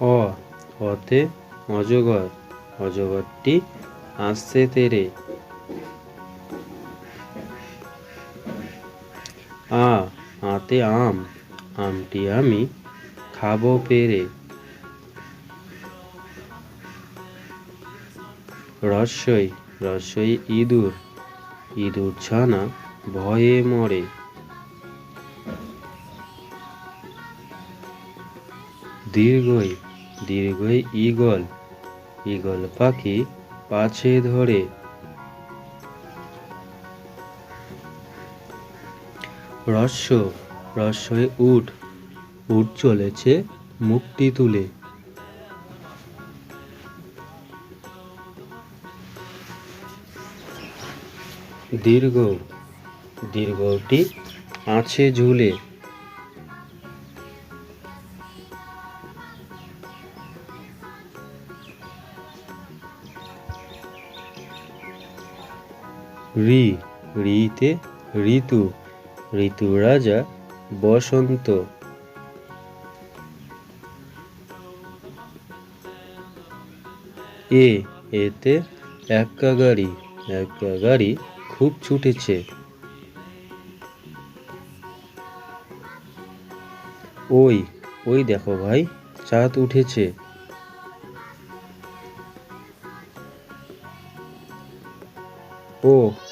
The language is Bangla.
অ, অতে অজগর, অজগরটি আসছে তেরে। আ, আতে আম, আমটি আমি খাব পেরে। রস্যই রস্যই ইঁদুর ইঁদুর ছানা ভয়ে মরে। দীর্ঘই দীর্ঘই ঈগল। ঈগল পাখি পাছে ধরে। রস্য রস্যই উঠ। উঠ চলেছে মুক্তি তুলে। দীর্ঘ, দীর্ঘটি আছে ঝুলে। ঋ ঋতে ঋতু ঋতু রাজা বসন্ত। এ, এতে একা গাড়ি একা গাড়ি খুব ছুটেছে। ওই ওই দেখো ভাই, চাঁদ উঠেছে। ও